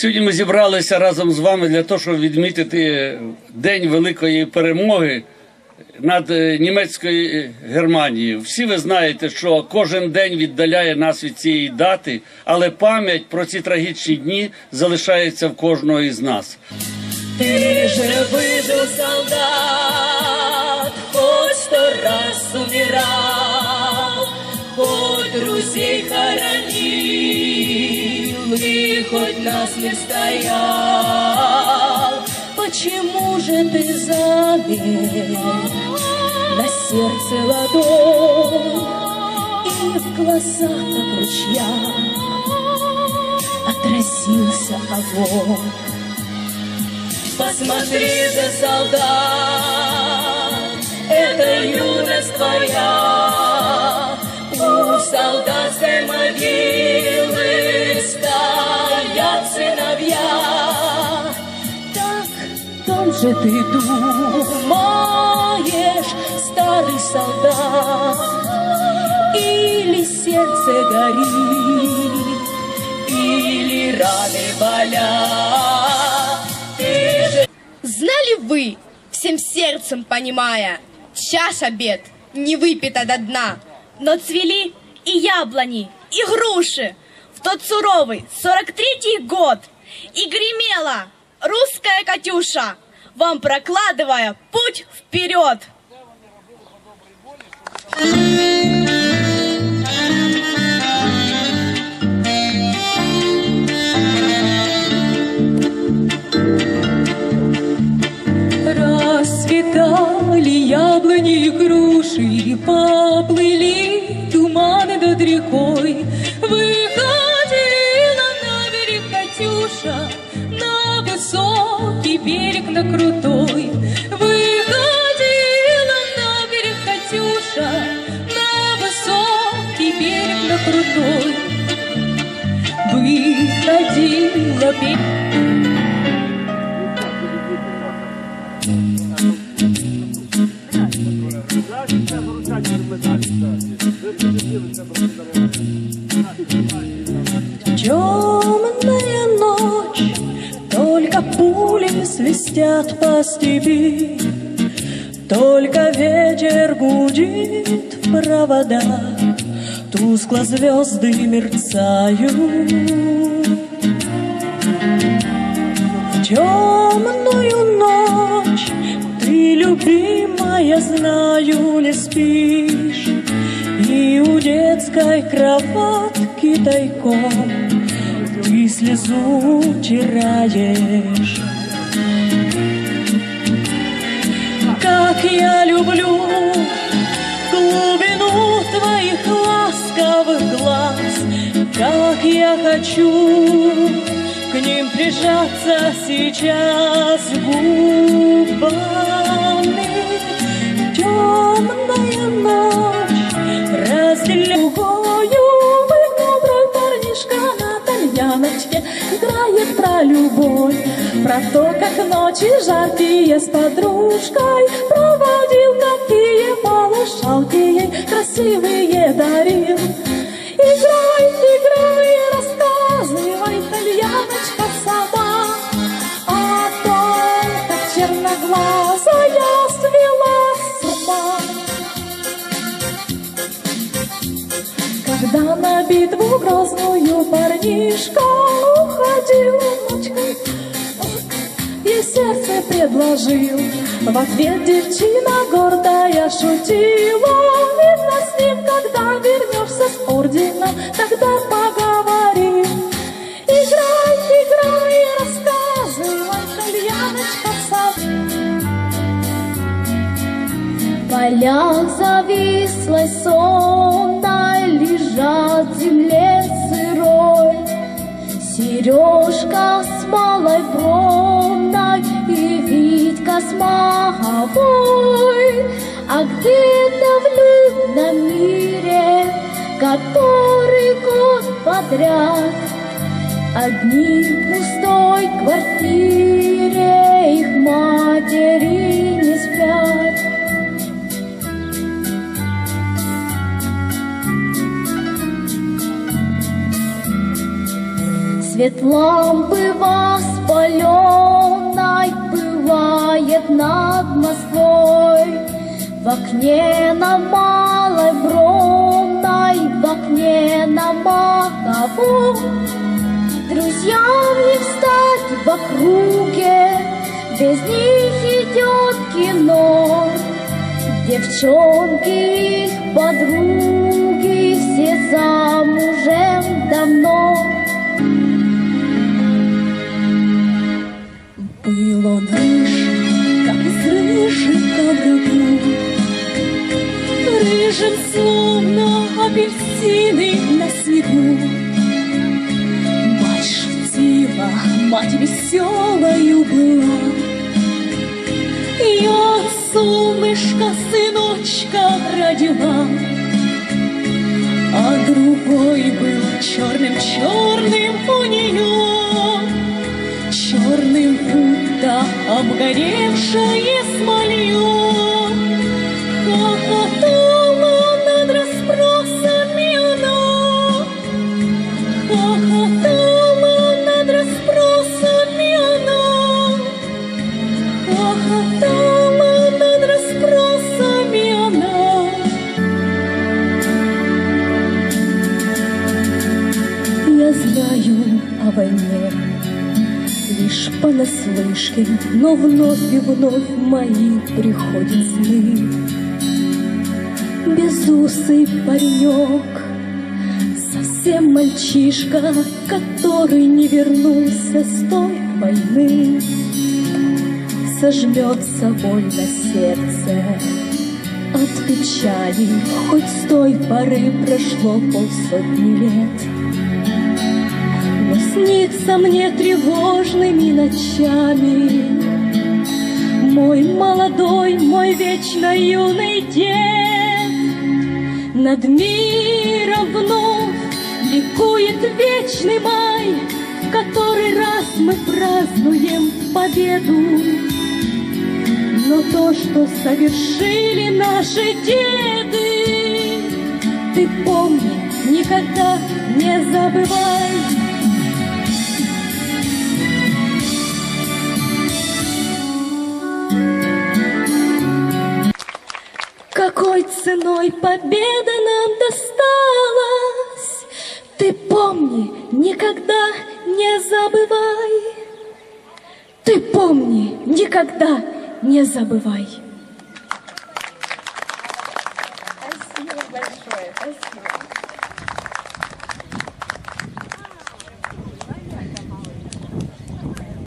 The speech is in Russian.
Сьогодні ми зібралися разом з вами для того, щоб відмітити День великої перемоги над е, німецькою Германією. Всі ви знаєте, що кожен день віддаляє нас від цієї дати, але пам'ять про ці трагічні дні залишається в кожного із нас. Ты же выжил, солдат, хоть сто раз умирал, хоть нас не стоял. Почему же ты замер на сердце ладонь и в глазах, как ручья, отразился огонь? Посмотри же, солдат, это юность твоя. У солдатской могилы же ты думаешь, старый солдат, или сердце горит, или раны болят. Же Знали вы, всем сердцем понимая, чаша бед не выпита до дна, но цвели и яблони, и груши в тот суровый сорок третий год, и гремела русская Катюша, вам прокладывая путь вперед. Расцветали яблони и груши, и поплыли туманы над рекой. Выходила на берег Катюша, на берег, на крутой. Выходила на берег Катюша, на высокий берег, на крутой. Выходила берег. Темная свистят по степи, Только ветер гудит в проводах, Тускло звезды мерцают. В темную ночь ты, любимая, знаю, не спишь, И у детской кроватки тайком ты слезу утираешь. Ласковых глаз, Как я хочу к ним прижаться сейчас. Губами. Темная ночь разделяю Вы добрый парнишка на тальяночке Играет про любовь. Про то, как ночи жаркие с подружкой Проводил, какие малышалки ей красивые дарил Играй, играй, рассказывай, тальяночка сама. О том, как черноглазая свела с ума Когда на битву грозную парнишка уходил предложил, в ответ девчина гордая шутила. Видно с ним, когда вернешься с орденом, тогда поговорим. Играй, играй, рассказывай, кальяночка сам. В полях завислой сонной лежат земле сырой Сережка с малой который год подряд Одни в пустой квартире их матери не спят. Свет лампы воспаленной Бывает над Москвой В окне на Малой Маковой Друзьям не встать в округе, Без них идет кино. Девчонки их подруги Все замужем давно. Был он рыжий, как из рыжика врагу, Рыжим, словно апельсины снегу. Мать шутила, мать веселою была, Я от солнышка сыночка родила, А другой был черным-черным у нее, Черным будто обгоревшее смолье. Хохотала понаслышке, но вновь и вновь мои приходят сны. Безусый паренек, совсем мальчишка, который не вернулся с той войны. Сожмется боль на сердце от печали, хоть с той поры прошло полсотни лет. Снится мне тревожными ночами. Мой молодой, мой вечно юный дед Над миром вновь ликует вечный май В который раз мы празднуем победу. Но то, что совершили наши деды Ты помни, никогда не забывай ценой победа нам досталась, Ты помни, никогда не забывай. Ты помни, никогда не забывай.